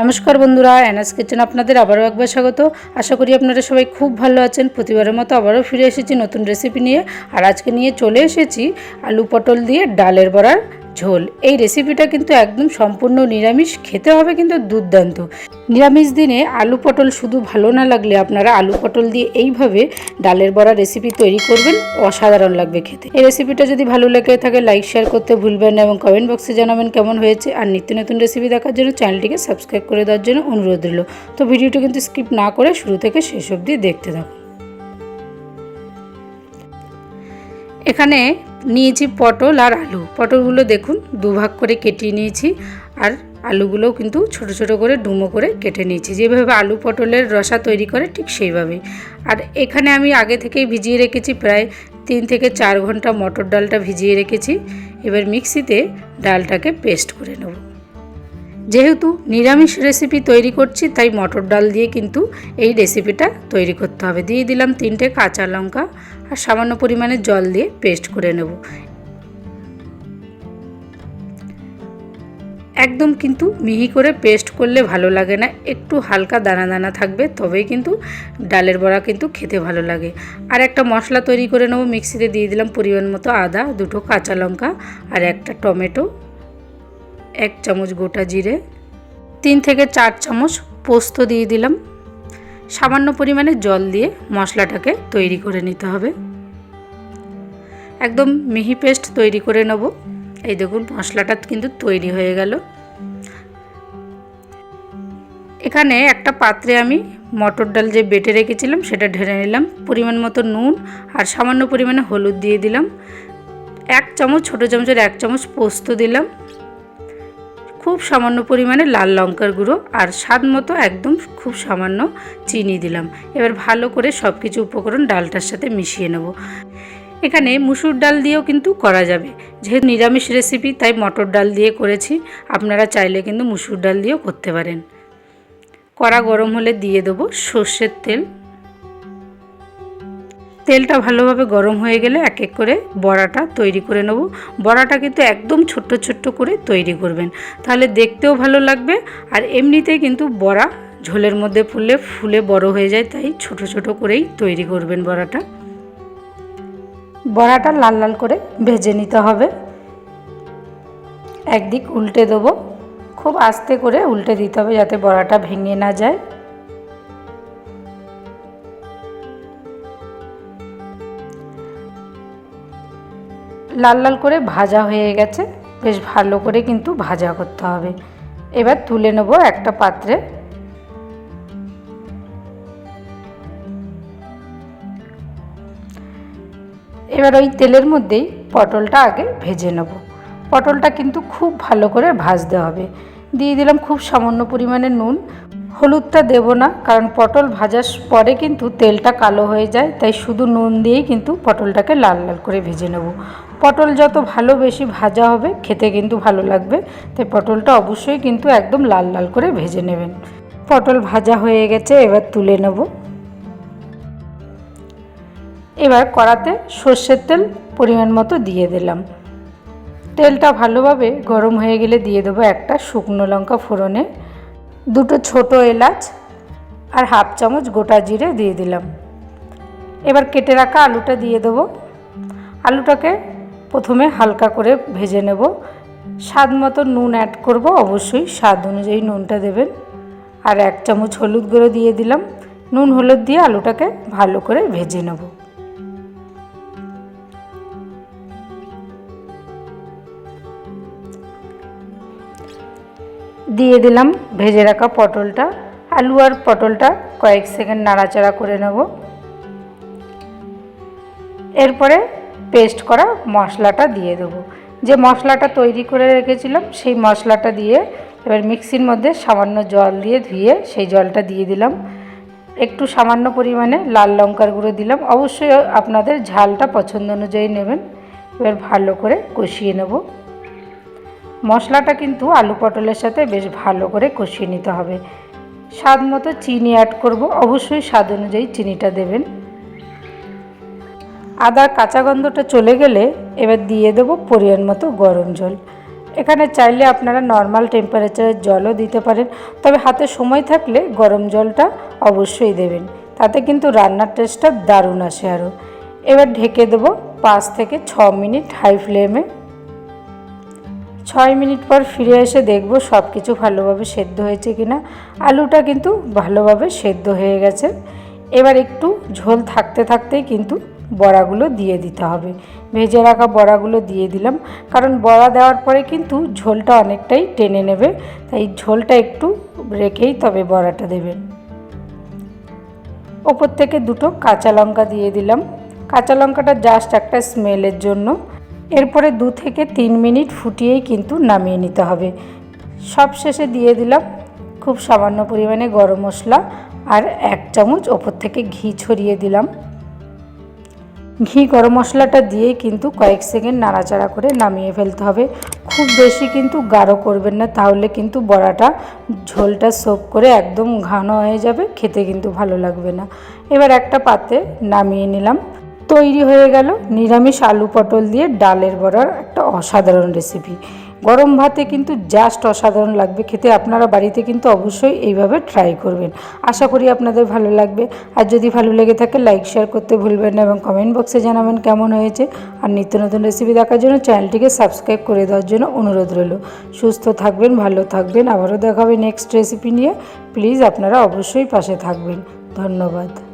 নমস্কার বন্ধুরা অ্যানাস কিচেন আপনাদের আবারও একবার স্বাগত। আশা করি আপনারা সবাই খুব ভালো আছেন। প্রতিবারের মতো আবারও ফিরে এসেছি নতুন রেসিপি নিয়ে। আর আজকে নিয়ে চলে এসেছি আলু পটল দিয়ে ডালের বড়ার ঝোল। এই রেসিপিটা কিন্তু একদম সম্পূর্ণ নিরামিষ, খেতে হবে কিন্তু দুর্দান্ত। নিরামিষ দিনে আলু পটল শুধু ভালো না লাগলে আপনারা আলু পটল দিয়ে এইভাবে ডালের বড়া রেসিপি তৈরি করবেন, অসাধারণ লাগবে খেতে। এই রেসিপিটা যদি ভালো লেগে থাকে লাইক শেয়ার করতে ভুলবেন না এবং কমেন্ট বক্সে জানাবেন কেমন হয়েছে। আর নিত্য নতুন রেসিপি দেখার জন্য চ্যানেলটিকে সাবস্ক্রাইব করে দেওয়ার জন্য অনুরোধ রইল। তো ভিডিওটি কিন্তু স্কিপ না করে শুরু থেকে শেষ অবধি দেখতে থাকুন। এখানে নিয়েছি পটল আর আলু। পটলগুলো দেখুন, দুভাগ করে কেটে নিয়েছি আর আলুগুলোও কিন্তু ছোট ছোট করে ডুমো করে কেটে নিয়েছি। যেভাবে আলু পটলের রসা তৈরি করে ঠিক সেইভাবে। আর এখানে আমি আগে থেকেই ভিজিয়ে রেখেছি প্রায় তিন থেকে চার ঘণ্টা মটর ডালটা ভিজিয়ে রেখেছি। এবার মিক্সিতে ডালটাকে পেস্ট করে নেব। যেহেতু নিরামিষ রেসিপি তৈরি করছি, তাই মটর ডাল দিয়ে কিন্তু এই রেসিপিটা তৈরি করতে হবে। দিয়ে দিলাম তিনটে কাঁচা লঙ্কা আর সামান্য পরিমাণে জল দিয়ে পেস্ট করে নেব। একদম কিন্তু মিহি করে পেস্ট করলে ভালো লাগে না, একটু হালকা দানা দানা থাকবে, তবেই কিন্তু ডালের বড়া কিন্তু খেতে ভালো লাগে। আর একটা মশলা তৈরি করে নেব, মিক্সিতে দিয়ে দিলাম পরিমাণ মতো আদা, দুটো কাঁচা লঙ্কা আর একটা টমেটো। এক চামচ গোটা জিরে, তিন থেকে চার চামচ পোস্ত দিয়ে দিলাম। সামান্য পরিমাণে জল দিয়ে মশলাটাকে তৈরি করে নিতে হবে। একদম মিহি পেস্ট তৈরি করে নেব। এই দেখুন, মশলাটা কিন্তু তৈরি হয়ে গেল। এখানে একটা পাত্রে আমি মটর ডাল যে বেটে রেখেছিলাম, সেটা ঢেলে নিলাম। পরিমাণ মতো নুন আর সামান্য পরিমাণে হলুদ দিয়ে দিলাম। এক চামচ, ছোটো চামচের এক চামচ পোস্ত দিলাম। খুব সামান্য পরিমাণে লাল লঙ্কার গুঁড়ো আর স্বাদ মতো একদম খুব সামান্য চিনি দিলাম। এবার ভালো করে সব কিছু উপকরণ ডালটার সাথে মিশিয়ে নেব। এখানে মুসুর ডাল দিয়েও কিন্তু করা যাবে। যেহেতু নিরামিষ রেসিপি তাই মটর ডাল দিয়ে করেছি। আপনারা চাইলে কিন্তু মুসুর ডাল দিয়েও করতে পারেন। কড়া গরম হলে দিয়ে দেবো সর্ষের তেল। তেলটা ভালোভাবে গরম হয়ে গেলে এক এক করে বড়াটা তৈরি করে নেব। বড়াটা কিন্তু একদম ছোট্ট ছোট্ট করে তৈরি করবেন। তাহলে দেখতেও ভালো লাগবে আর এমনিতেই কিন্তু বড়া ঝোলের মধ্যে ফুললে ফুলে বড় হয়ে যায়, তাই ছোট ছোট করেই তৈরি করবেন বড়াটা। বড়াটা লাল লাল করে ভেজে নিতে হবে। একদিক উল্টে দেবো। খুব আস্তে করে উল্টে দিতে হবে যাতে বড়াটা ভেঙে না যায়। লাল লাল করে ভাজা হয়ে গেছে। বেশ ভালো করে কিন্তু ভাজা করতে হবে। এবার তুলে নেব একটা পাত্রে। এবার ওই তেলের মধ্যেই পটলটা আগে ভেজে নেব। পটলটা কিন্তু খুব ভালো করে ভাজতে হবে। দিয়ে দিলাম খুব সামান্য পরিমাণে নুন। হলুদটা দেব না, কারণ পটল ভাজার পরে কিন্তু তেলটা কালো হয়ে যায়, তাই শুধু নুন দিয়েই কিন্তু পটলটাকে লাল লাল করে ভেজে নেব। পটল যত ভালো বেশি ভাজা হবে, খেতে কিন্তু ভালো লাগবে, তাই পটলটা অবশ্যই কিন্তু একদম লাল লাল করে ভেজে নেবেন। পটল ভাজা হয়ে গেছে, এবার তুলে নেব। এবার কড়াতে সর্ষের তেল পরিমাণ মতো দিয়ে দিলাম। তেলটা ভালোভাবে গরম হয়ে গেলে দিয়ে দেবো একটা শুকনো লঙ্কা ফোড়নে। দুটো ছোট এলাচ আর হাফ চামচ গোটা জিরে দিয়ে দিলাম। এবার কেটে রাখা আলুটা দিয়ে দেবো। আলুটাকে প্রথমে হালকা করে ভেজে নেব। স্বাদ মতো নুন অ্যাড করব, অবশ্যই স্বাদ অনুযায়ী নুনটা দেবেন। আর এক চামচ হলুদ গুঁড়ো দিয়ে দিলাম। নুন হলুদ দিয়ে আলুটাকে ভালো করে ভেজে নেব। দিয়ে দিলাম, ভেজে রাখা পটলটা, আলু আর পটলটা কয়েক সেকেন্ড নাড়াচাড়া করে নেব। এরপরে পেস্ট করা মশলাটা দিয়ে দেবো। যে মশলাটা তৈরি করে রেখেছিলাম, সেই মশলাটা দিয়ে এবার মিক্সির মধ্যে সামান্য জল দিয়ে ধুয়ে সেই জলটা দিয়ে দিলাম। একটু সামান্য পরিমাণে লাল লঙ্কার গুঁড়ো দিলাম। অবশ্যই আপনাদের ঝালটা পছন্দ অনুযায়ী নেবেন। এবার ভালো করে কষিয়ে নেব। মশলাটা কিন্তু আলু পটলের সাথে বেশ ভালো করে কষিয়ে নিতে হবে। স্বাদ মতো চিনি অ্যাড করব। অবশ্যই স্বাদ অনুযায়ী চিনিটা দেবেন। আদার কাঁচা গন্ধটা চলে গেলে এবার দিয়ে দেবো পরিমাণ মতো গরম জল। এখানে চাইলে আপনারা নর্মাল টেম্পারেচারের জলও দিতে পারেন। তবে হাতে সময় থাকলে গরম জলটা অবশ্যই দেবেন। তাতে কিন্তু রান্নার টেস্টটা দারুণ আসে আরও। এবার ঢেকে দেবো পাঁচ থেকে ছ মিনিট হাই ফ্লেমে ছয় মিনিট পর ফিরে এসে দেখব সব কিছু ভালোভাবে সেদ্ধ হয়েছে কিনা। আলুটা কিন্তু ভালোভাবে সেদ্ধ হয়ে গেছে। এবার একটু ঝোল থাকতে থাকতেই কিন্তু বড়াগুলো দিয়ে দিতে হবে। ভেজে রাখা বড়াগুলো দিয়ে দিলাম। কারণ বড়া দেওয়ার পরে কিন্তু ঝোলটা অনেকটাই টেনে নেবে। তাই ঝোলটা একটু রেখেই তবে বড়াটা দেবেন। ওপর থেকে দুটো কাঁচা লঙ্কা দিয়ে দিলাম। কাঁচা লঙ্কাটা জাস্ট একটা স্মেলের জন্য। এরপরে দু থেকে তিন মিনিট ফুটিয়েই কিন্তু নামিয়ে নিতে হবে। সব শেষে দিয়ে দিলাম খুব সামান্য পরিমাণে গরম মশলা আর এক চামচ ওপর থেকে ঘি ছড়িয়ে দিলাম। ঘি গরম মশলাটা দিয়েই কিন্তু কয়েক সেকেন্ড নাড়াচাড়া করে নামিয়ে ফেলতে হবে। খুব বেশি কিন্তু গাঢ় করবেন না, তাহলে কিন্তু বড়াটা, ঝোলটা সোপ করে একদম ঘন হয়ে যাবে, খেতে কিন্তু ভালো লাগবে না। এবার একটা পাতে নামিয়ে নিলাম। তৈরি হয়ে গেল নিরামিষ আলু পটল দিয়ে ডালের বড়ার একটা অসাধারণ রেসিপি গরম ভাতে কিন্তু জাস্ট অসাধারণ লাগবে, খেতে আপনারা বাড়িতে কিন্তু অবশ্যই এইভাবে ট্রাই করবেন। আশা করি আপনাদের ভালো লাগবে। আর যদি ভালো লেগে থাকে লাইক শেয়ার করতে ভুলবেন না এবং কমেন্ট বক্সে জানাবেন কেমন হয়েছে। আর নিত্য নতুন রেসিপি দেখার জন্য চ্যানেলটিকে সাবস্ক্রাইব করে দেওয়ার জন্য অনুরোধ রইল। সুস্থ থাকবেন, ভালো থাকবেন। আবারও দেখা হবে নেক্সট রেসিপি নিয়ে। প্লিজ আপনারা অবশ্যই পাশে থাকবেন। ধন্যবাদ।